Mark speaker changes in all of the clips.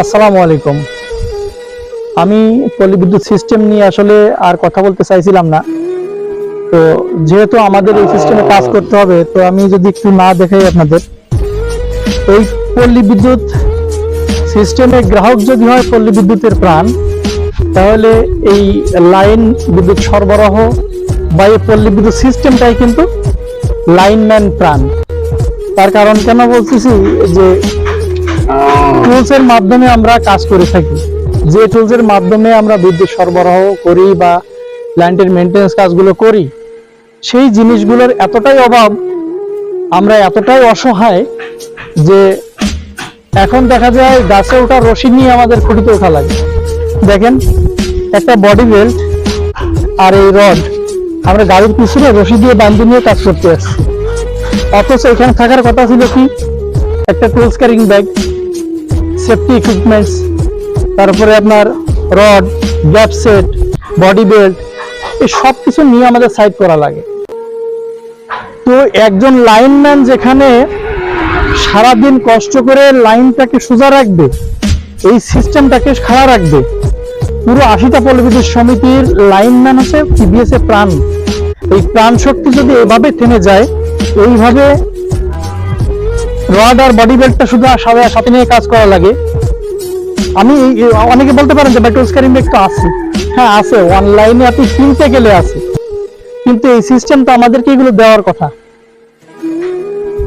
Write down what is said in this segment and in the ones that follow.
Speaker 1: আসসালামু আলাইকুম। আমি পল্লী বিদ্যুৎ সিস্টেম নিয়ে আসলে আর কথা বলতে চাইছিলাম না। তো যেহেতু আমাদের এই সিস্টেমে কাজ করতে হবে, তো আমি যদি একটু না দেখাই আপনাদের, এই পল্লী বিদ্যুৎ সিস্টেমে গ্রাহক যদি হয় পল্লী বিদ্যুতের প্রাণ, তাহলে এই লাইন বিদ্যুৎ সরবরাহ বা এই পল্লী বিদ্যুৎ সিস্টেমটাই কিন্তু লাইনম্যান প্রাণ। তার কারণ কেন বলতেছি যে টুলস এর মাধ্যমে আমরা কাজ করে থাকি। যে টুলস এর মাধ্যমে আমরা বিদ্যুৎ সরবরাহ করি বা প্ল্যান্টের মেনটেন্স কাজগুলো করি, সেই জিনিসগুলোর এতটাই অভাব, আমরা এতটাই অসহায় যে এখন দেখা যায় গাছে ওঠা রশি নিয়ে আমাদের খুঁটিতে ওঠা লাগে। দেখেন, একটা বডি বেল্ট আর এই রড আমরা গাড়ির পিছনে রশি দিয়ে বান্ধি নিয়ে কাজ করতে আসছি। অথচ এখানে থাকার কথা ছিল কি? একটা tools carrying bag safety equipments তারপরে আপনার rod gap set body belt এই সব কিছু নিয়ে আমাদের সাইড করা লাগে। তো একজন লাইনম্যান যেখানে সারাদিন কষ্ট করে লাইনটাকে সোজা রাখবে, এই সিস্টেমটাকে খাড়া রাখবে, পুরো আশিটা পল্লবিদ্যুৎ সমিতির লাইনম্যান হচ্ছে টিবিএস এর প্রাণ। এই প্রাণ শক্তি যদি এভাবে থেমে যায়, এইভাবে রড আর বডি বেল্টটা শুধু সাথে নিয়ে কাজ করা লাগে। আমি, অনেকে বলতে পারেন যে ব্যাটল স্ক্যারিং ব্যাগ তো আছে। হ্যাঁ আছে। অনলাইনে আপনি কিনতে গেলে আছে। কিন্তু এই সিস্টেমটা আমাদেরকে এগুলো দেওয়ার কথা।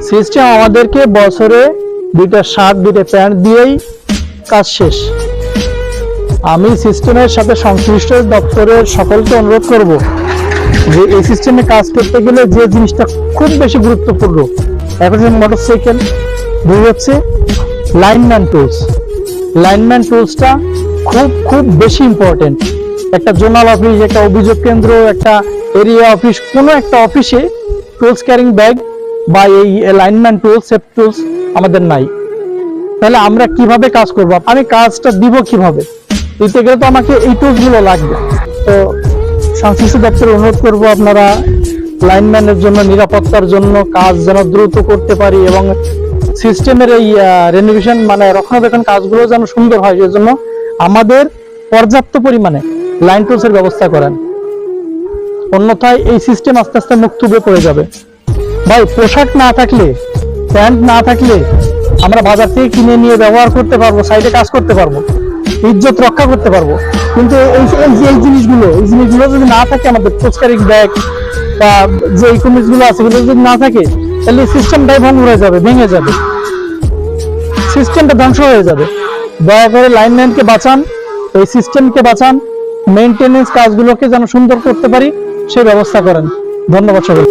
Speaker 1: সিস্টেম আমাদেরকে বছরে দুইটা শার্ট দুইটা প্যান্ট দিয়েই কাজ শেষ। আমি সিস্টেমের সাথে সংশ্লিষ্ট দপ্তরের সকলকে অনুরোধ করব যে এই সিস্টেমে কাজ করতে গেলে যে জিনিসটা খুব বেশি গুরুত্বপূর্ণ এখন মোটরসাইকেল দুই হচ্ছে লাইনম্যান টুলস লাইনম্যান টুলসটা খুব খুব বেশি ইম্পর্টেন্ট একটা জোনাল অফিস একটা অভিযোগ কেন্দ্র, একটা এরিয়া অফিস কোনো একটা অফিসে টুলস ক্যারিং ব্যাগ বা এই লাইনম্যান টুলস সেফ টুলস আমাদের নাই। তাহলে আমরা কীভাবে কাজ করব? আমি কাজটা দিব কীভাবে? দিতে গেলে তো আমাকে এই টুলসগুলো লাগবে। তো সংশ্লিষ্ট দপ্তরে অনুরোধ করব আপনারা লাইনম্যানের জন্য, নিরাপত্তার জন্য কাজ যেন দ্রুত করতে পারি এবং সিস্টেমের এই রেনোভেশন মানে রক্ষণাবেক্ষণ কাজগুলো যেন সুন্দর হয় সেজন্য আমাদের পর্যাপ্ত পরিমাণে লাইন টুলসের ব্যবস্থা করেন। অন্যথায় এই সিস্টেম আস্তে আস্তে মুখ থুবড়ে পড়ে যাবে। ভাই, পোশাক না থাকলে, প্যান্ট না থাকলে আমরা বাজার থেকে কিনে নিয়ে ব্যবহার করতে পারব সাইডে কাজ করতে পারব, ইজ্জত রক্ষা করতে পারব। কিন্তু এই জিনিসগুলো এই জিনিসগুলো যদি না থাকে, আমাদের পোস্টারিং ব্যাগ যে ইকোনমিক্সগুলো আছে এগুলো যদি না থাকে, তাহলে সিস্টেমটাই ভঙ্গ হয়ে যাবে, ভেঙে যাবে। সিস্টেমটা ধ্বংস হয়ে যাবে। দয়া করে লাইনম্যানকে বাঁচান, এই সিস্টেমকে বাঁচান মেনটেনেন্স কাজগুলোকে যেন সুন্দর করতে পারি সেই ব্যবস্থা করেন। ধন্যবাদ সকল